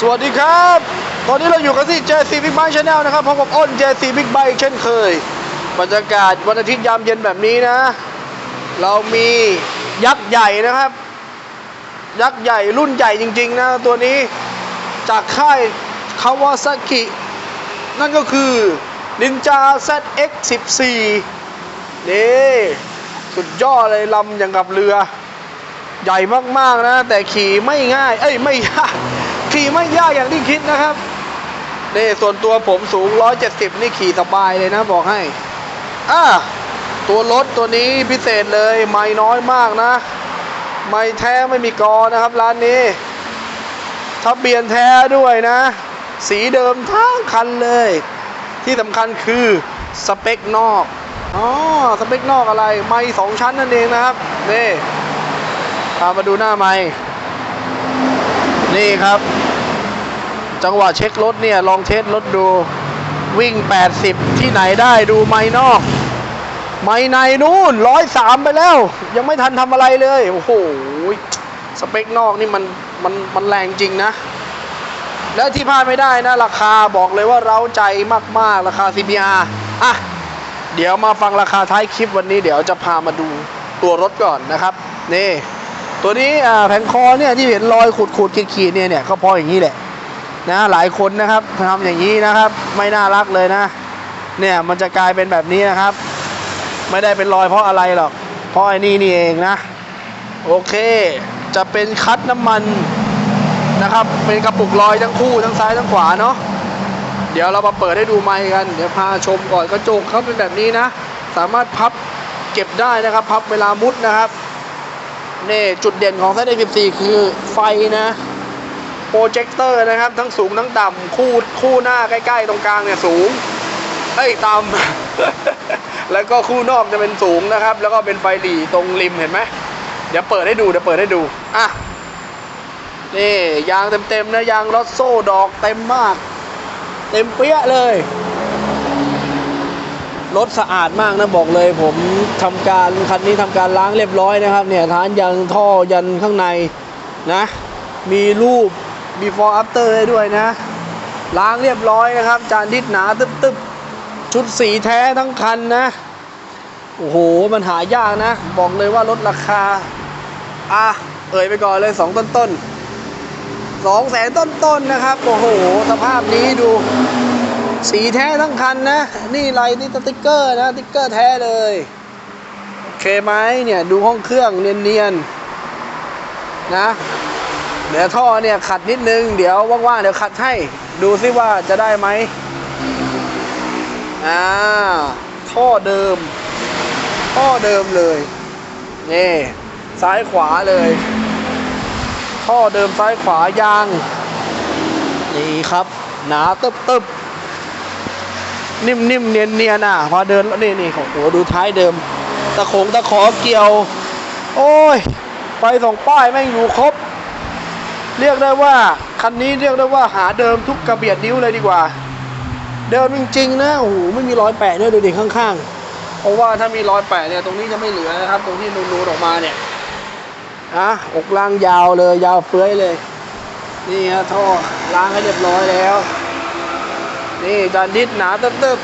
สวัสดีครับ ตอนนี้เราอยู่กันที่ JC Big Bike Channel นะครับพบกับอ้น JC Big Bike เช่นเคย บรรยากาศวันอาทิตย์ยามเย็นแบบนี้นะ เรามียักษ์ใหญ่นะครับ ยักษ์ใหญ่รุ่นใหญ่จริงๆนะ ตัวนี้จากค่ายคาวาซากิ นั่นก็คือ Ninja ZX14 นี่สุดยอดเลยลำอย่างกับเรือ ใหญ่มากๆนะ แต่ขี่ไม่ง่าย เอ้ยไม่ยาก ขี่ไม่ยากอย่างที่คิดนะครับนี่ส่วนตัวผมสูง 170 นี่ขี่สบายเลยนะบอกให้อะตัวรถตัวนี้พิเศษเลย ไม่น้อยมากนะ ไม่แท้ไม่มีกอนะครับ ร้านนี้ทะเบียนแท้ด้วยนะ สีเดิมทั้งคันเลย ที่สำคัญคือสเปคนอกอ๋อสเปคนอกอะไร ไม่สองชั้นนั่นเองนะครับ นี่พามาดูหน้าไม่นี่ครับ จังหวะเช็ครถเนี่ยลองเทสรถดูวิ่ง 80 ที่ไหนได้ดูไม่นอก ไม่ในนู่นร้อยสามไปแล้ว ยังไม่ทันทำอะไรเลย โอ้โห สเปคนอกนี่มันมันมันแรงจริงนะ และที่พลาดไม่ได้นะ ราคาบอกเลยว่าเราใจมาก ๆ ราคา CBR อะ เดี๋ยวมาฟังราคาท้ายคลิปวันนี้ เดี๋ยวจะพามาดูตัวรถก่อนนะครับ นี่ ตัวนี้แผงคอเนี่ยที่เห็นรอยขูดขูดขีดขีดๆเนี่ยเนี่ยก็เพราะอย่างนี้แหละ นะหลายคนนะครับทำอย่างนี้นะครับ ไม่น่ารักเลยนะ เนี่ยมันจะกลายเป็นแบบนี้นะครับ ไม่ได้เป็นรอยเพราะอะไรหรอก เพราะไอ้นี่นี่เองนะ โอเค จะเป็นคัดน้ำมันนะครับ เป็นกระปุกรอยทั้งคู่ทั้งซ้ายทั้งขวาเนาะเดี๋ยวเรามาเปิดให้ดูไมค์กัน เดี๋ยวพาชมก่อนกระจกเขาเป็นแบบนี้นะ สามารถพับเก็บได้นะครับ พับเวลามุดนะครับนี่จุดเด่นของ z 14 คือไฟนะ รเจคเตอร์นะครับ ทั้งสูงทั้งต่ำคู่คู่หน้าใกล้ ๆ ตรงกลางเนี่ยสูงเอ้ยต่ำ แล้วก็คู่นอกจะเป็นสูงนะครับ แล้วก็เป็นไฟหลีตรงริมเห็นไหมเดี๋ยวเปิดให้ดูเดี๋ยวเปิดให้ดูอะนี่ยางเต็มๆนะยางรถโซ่ดอกเต็มมาก เต็มเปี้ยเลยรถสะอาดมากนะบอกเลยผมทำการคันนี้ทำการล้างเรียบร้อยนะครับ เนี่ยฐานยันท่อยันข้างในนะ มีรูป before after ให้ด้วยนะ ล้างเรียบร้อยนะครับ จานดิดหนาตึ๊บๆ ชุดสีแท้ทั้งคันนะ โอ้โห มันหายากนะ บอกเลยว่าลดราคา อะ เอ่ยไปก่อนเลยสองต้นต้นสองแสนต้นต้นนะครับ โอ้โห สภาพนี้ดู สีแท้ทั้งคันนะ นี่ไรนี่สติ๊กเกอร์นะสติ๊กเกอร์แท้เลยโอเคไหมเนี่ย ดูห้องเครื่องเนียนๆนะ เดี๋ยวท่อเนี่ยขัดนิดนึง เดี๋ยวว่างๆเดี๋ยวขัดให้ ดูซิว่าจะได้ไหมอ่าท่อเดิม ท่อเดิมเลยนี่ซ้ายขวาเลย ท่อเดิมซ้ายขวายางนี่ครับ หนาตึบตึบนิ่มนิ่มเนียนเนียนอะพอเดินแล้วนี่นี่โอ้โหดูท้ายเดิม ตะโขงตะขอเกี่ยว โอ้ยไฟสองป้ายแม่งอยู่ครบ เรียกได้ว่าคันนี้เรียกได้ว่าหาเดิมทุกกระเบียดนิ้วเลยดีกว่า เดิมจริงๆนะโอ้โหไม่มีรอยแปะเนี่ยดูดิข้างๆ เพราะว่าถ้ามีรอยแปะเนี่ยตรงนี้จะไม่เหลือนะครับ ตรงที่นูนๆออกมาเนี่ยอะอกล่างยาวเลยยาวเฟื้อยเลย นี่ฮะท่อล้างให้เรียบร้อยแล้ว นี่จานดิสหนาตึบ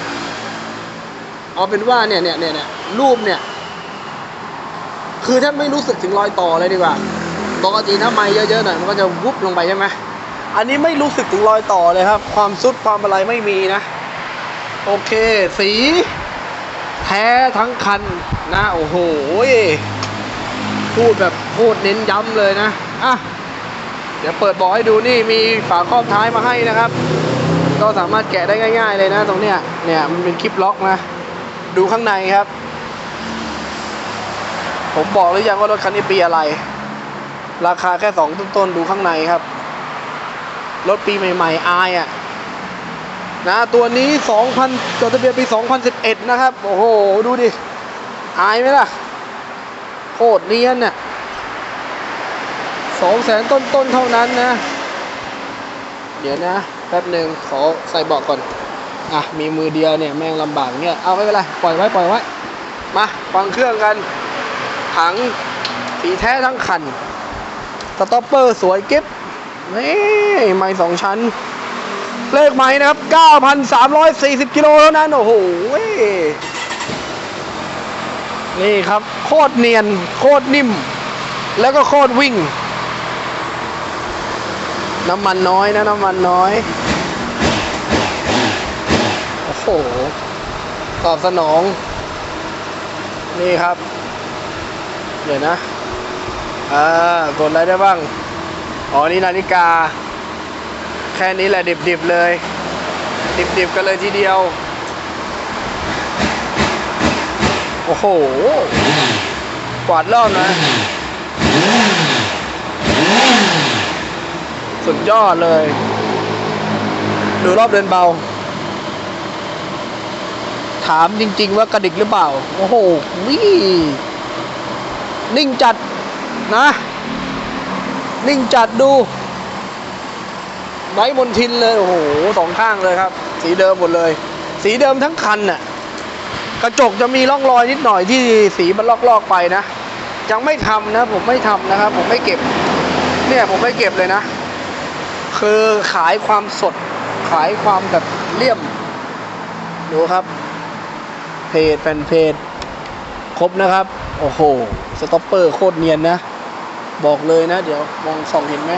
ๆเอาเป็นว่าเนี่ยเนี่ยเนี่ยเนี่ยรูปเนี่ย คือแทบไม่รู้สึกถึงรอยต่อเลยดีกว่า ปกติถ้าไม้เยอะๆหน่อยมันก็จะวุบลงไปใช่ไหมอันนี้ไม่รู้สึกถึงรอยต่อเลยครับ ความซุดความอะไรไม่มีนะ โอเค สีแท้ทั้งคันนะ โอ้โหพูดแบบพูดเน้นย้ำเลยนะอะเดี๋ยวเปิดบอกให้ดูนี่มีฝาครอบท้ายมาให้นะครับ ก็สามารถแกะได้ง่าย ๆ เลยนะ ตรงเนี้ยเนี่ยมันเป็นคลิปล็อกนะ ดูข้างในครับ ผมบอกหรือยังว่ารถคันนี้ปีอะไร ราคาแค่สองต้นๆดูข้างในครับ รถปีใหม่ๆอายอะนะตัวนี้ 2,000จดทะเบียนปี 2011 นะครับ โอ้โห ดูดิ อายไหมล่ะ โคตรเนียนน่ะสองแสนต้นๆ เท่านั้นนะ เดี๋ยวนะ แป๊บหนึ่งขอใส่เบาะก่อน อะ มีมือเดียวเนี่ย แม่งลำบากเนี่ย เอาไม่เป็นไร ปล่อยไว้ ปล่อยไว้ มา ฟังเครื่องกัน ถังสีแท้ทั้งคัน สต็อปเปอร์สวยกิ๊บนี่ไม้สองชั้น เลขไม้นะครับ 9,340 กิโลเท่านั้น โอ้โห นี่ครับ โคตรเนียน โคตรนิ่ม แล้วก็โคตรวิ่ง น้ำมันน้อยนะ น้ำมันน้อย โอ้โห ตอบสนอง นี่ครับ เดี๋ยวนะ อ่ากดอะไรได้บ้าง อ๋อ นี่นาฬิกา แค่นี้แหละดิบๆเลย ดิบๆกันเลยทีเดียว โอ้โห กวาดรอบนะ สุดยอดเลย ดูรอบเดินเบา ถามจริง ๆ ว่ากระดิกหรือเปล่า โอ้โหวินิ่งจัด นะ นิ่งจัดดูไร้มนทินเลย โอ้โหสองข้างเลยครับ สีเดิมหมดเลย สีเดิมทั้งคันน่ะกระจกจะมีร่องรอยนิดหน่อยที่สีมันลอกๆไปนะ ยังไม่ทำนะ ผมไม่ทำนะครับ ผมไม่เก็บ เนี่ยผมไม่เก็บเลยนะ คือขายความสด ขายความแบบเลี่ยม ดูครับ เพจแฟนเพจ ครบนะครับ โอ้โห สต็อปเปอร์โคตรเนียนนะ บอกเลยนะ เดี๋ยวมองส่องเห็นไหม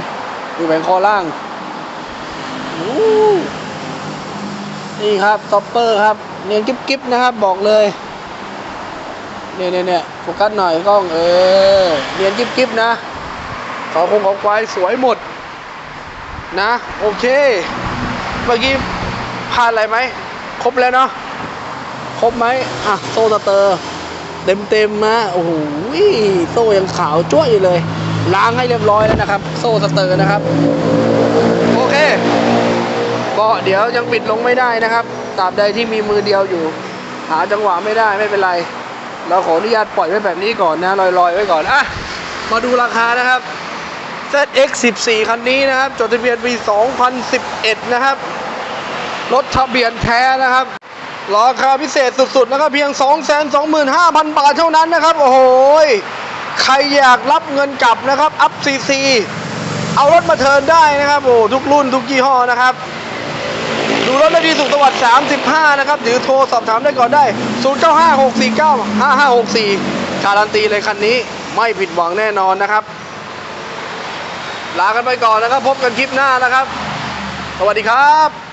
ดูแผงคอล่างนี่ครับสต็อปเปอร์ครับ เนียนกิ๊บๆนะครับ บอกเลยเนี่ยเนี่ยเนี่ยโฟกัสหน่อยกล้องเออเนียนกิ๊บๆนะขอคงของควายสวยหมด นะ โอเค เมื่อกี้พลาดอะไรไหมครบแล้วเนาะครบไหมอะโซสเตอร์ เต็มเต็มๆนะโอ้โหโซ่ยังขาวจ้วยอยู่เลย ล้างให้เรียบร้อยแล้วนะครับ โซ่สเตอร์นะครับ โอเคก็เดี๋ยวยังปิดลงไม่ได้นะครับตราบใดที่มีมือเดียวอยู่ หาจังหวะไม่ได้ไม่เป็นไร เราขออนุญาตปล่อยไว้แบบนี้ก่อนนะลอยๆไว้ก่อนอะมาดูราคานะครับ ZX 14 คันนี้นะครับ จดทะเบียนปี 2011 นะครับ รถทะเบียนแท้นะครับ ราคาพิเศษสุดๆนะครับเพียง 225,000 บาทเท่านั้นนะครับ โอ้โหใครอยากรับเงินกลับนะครับ อัพซีซีเอารถมาเทินได้นะครับ โอ้ทุกรุ่นทุกยี่ห้อนะครับ ดูรถได้ดีสุขสวัสดิ์35 นะครับ หรือโทรสอบถามได้ก่อนได้ 0956495564 การันตีเลยคันนี้ไม่ผิดหวังแน่นอนนะครับ ลากันไปก่อนนะครับ พบกันคลิปหน้านะครับ สวัสดีครับ